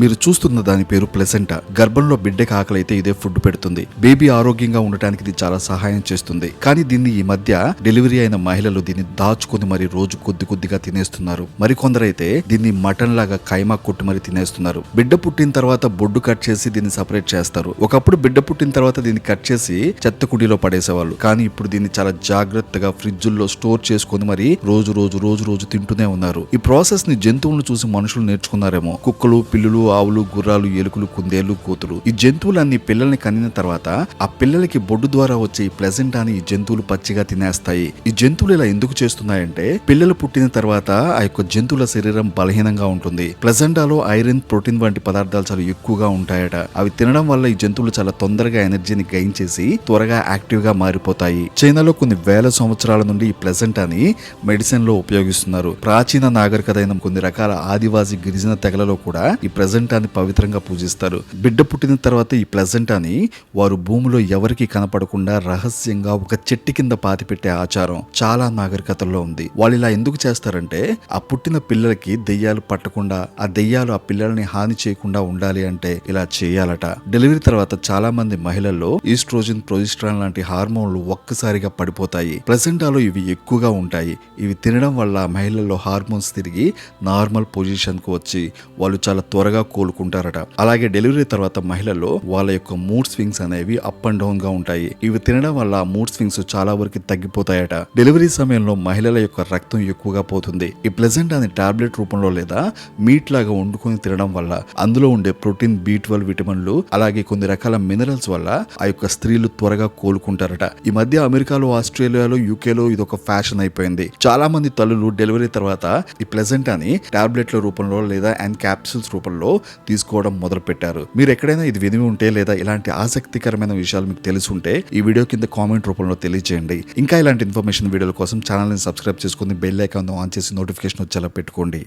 మీరు చూస్తున్న దాని పేరు ప్లెసెంటా. గర్భంలో బిడ్డకి ఆకలి అయితే ఇదే ఫుడ్ పెడుతుంది. బేబీ ఆరోగ్యంగా ఉండటానికి ఇది చాలా సహాయం చేస్తుంది. కానీ దీన్ని ఈ మధ్య డెలివరీ అయిన మహిళలు దీన్ని దాచుకుని మరి రోజు కొద్ది కొద్దిగా తినేస్తున్నారు. మరికొందరైతే దీన్ని మటన్ లాగా కైమా కొట్టి మరి తినేస్తున్నారు. బిడ్డ పుట్టిన తర్వాత బొడ్డు కట్ చేసి దీన్ని సపరేట్ చేస్తారు. ఒకప్పుడు బిడ్డ పుట్టిన తర్వాత దీన్ని కట్ చేసి చెత్త కుడిలో పడేసేవాళ్ళు. కానీ ఇప్పుడు దీన్ని చాలా జాగ్రత్తగా ఫ్రిడ్జుల్లో స్టోర్ చేసుకొని మరి రోజు రోజు రోజు రోజు తింటూనే ఉన్నారు. ఈ ప్రాసెస్ని జంతువులను చూసి మనుషులు నేర్చుకున్నారేమో. కుక్కలు పిల్లులు ఆవులు గుర్రాలు ఎలుకలు కుందేళ్ళు కోతులు ఈ జంతువులన్నీ పిల్లల్ని కనిన తర్వాత ఆ పిల్లలకి బొడ్డు ద్వారా వచ్చే ఈ ప్లెజెంటాని ఈ జంతువులు పచ్చిగా తినేస్తాయి. ఈ జంతువులు ఇలా ఎందుకు చేస్తున్నాయంటే పిల్లలు పుట్టిన తర్వాత ఆ యొక్క జంతువుల శరీరం బలహీనంగా ఉంటుంది. ప్లెజెంటాలో ఐరన్ ప్రోటీన్ వంటి పదార్థాలు చాలా ఎక్కువగా ఉంటాయట. అవి తినడం వల్ల ఈ జంతువులు చాలా తొందరగా ఎనర్జీని గెయిన్ చేసి త్వరగా యాక్టివ్గా మారిపోతాయి. చైనాలో కొన్ని వేల సంవత్సరాల నుండి ఈ ప్లెజెంటాని మెడిసిన్లో ఉపయోగిస్తున్నారు. ప్రాచీన నాగరికత అయిన కొన్ని రకాల ఆదివాసి గిరిజన తెగలలో కూడా ఈ ప్లెజెంటాని పవిత్రంగా పూజిస్తారు. బిడ్డ పుట్టిన తర్వాత ఈ ప్లెజెంటాని వారు భూమిలో ఎవరికి కనపడకుండా రహస్యంగా ఒక చెట్టు కింద పాతిపెట్టే ఆచారం చాలా నాగరికతల్లో ఉంది. వాళ్ళు ఇలా ఎందుకు చేస్తారంటే ఆ పుట్టిన పిల్లలకి దెయ్యాలు పట్టకుండా ఆ దెయ్యాలు ఆ పిల్లల్ని హాని చేయకుండా ఉండాలి అంటే ఇలా చేయాలట. డెలివరీ తర్వాత చాలా మంది మహిళల్లో ఈస్ట్రోజన్ ప్రొజిస్ట్రాన్ లాంటి హార్మోన్లు ఒక్కసారిగా పడిపోతాయి. ప్లెజెంటాలో ఇవి ఎక్కువగా ఉంటాయి. ఇవి తినడం వల్ల మహిళల్లో హార్మోన్స్ తిరిగి నార్మల్ పొజిషన్కు వచ్చి వాళ్ళు చాలా త్వరగా కోలుకుంటారట. అలాగే డెలివరీ తర్వాత మహిళల్లో వాళ్ళ యొక్క మూడ్ స్వింగ్స్ అనేవి అప్ అండ్ డౌన్గా ఉంటాయి. ఇవి తినడం వల్ల మూడ్ స్వింగ్స్ చాలా వరకు తగ్గిపోతాయట. డెలివరీ సమయంలో మహిళల యొక్క రక్తం ఎక్కువగా పోతుంది. ఈ ప్లెజెంట్ అనే టాబ్లెట్ రూపంలో లేదా మీట్ లాగా వండుకొని తినడం వల్ల అందులో ఉండే ప్రోటీన్ బి ట్వెల్వ్ విటమిన్లు అలాగే కొన్ని రకాల మినరల్స్ వల్ల ఆ యొక్క స్త్రీలు త్వరగా కోలుకుంటారట. ఈ మధ్య అమెరికాలో ఆస్ట్రేలియాలో యూకేలో ఇది ఒక ఫ్యాషన్ అయిపోయింది. చాలా మంది తల్లులు డెలివరీ తర్వాత ఈ ప్లెజెంట్ అని టాబ్లెట్ల రూపంలో లేదా అండ్ క్యాప్సూల్స్ రూపంలో తీసుకోవడం మొదలు పెట్టారు మీరు ఎక్కడైనా ఇది విని ఉంటే లేదా ఇలాంటి ఆసక్తికరమైన విషయాలు మీకు తెలిసి ఉంటే ఈ వీడియో కింద కామెంట్ రూపంలో తెలియజేయండి ఇంకా ఇలాంటి ఇన్ఫర్మేషన్ వీడియోల కోసం ఛానల్ని సబ్స్క్రైబ్ చేసుకుని బెల్ ఐకాన్ ఆన్ చేసి నోటిఫికేషన్ వచ్చేలా పెట్టుకోండి.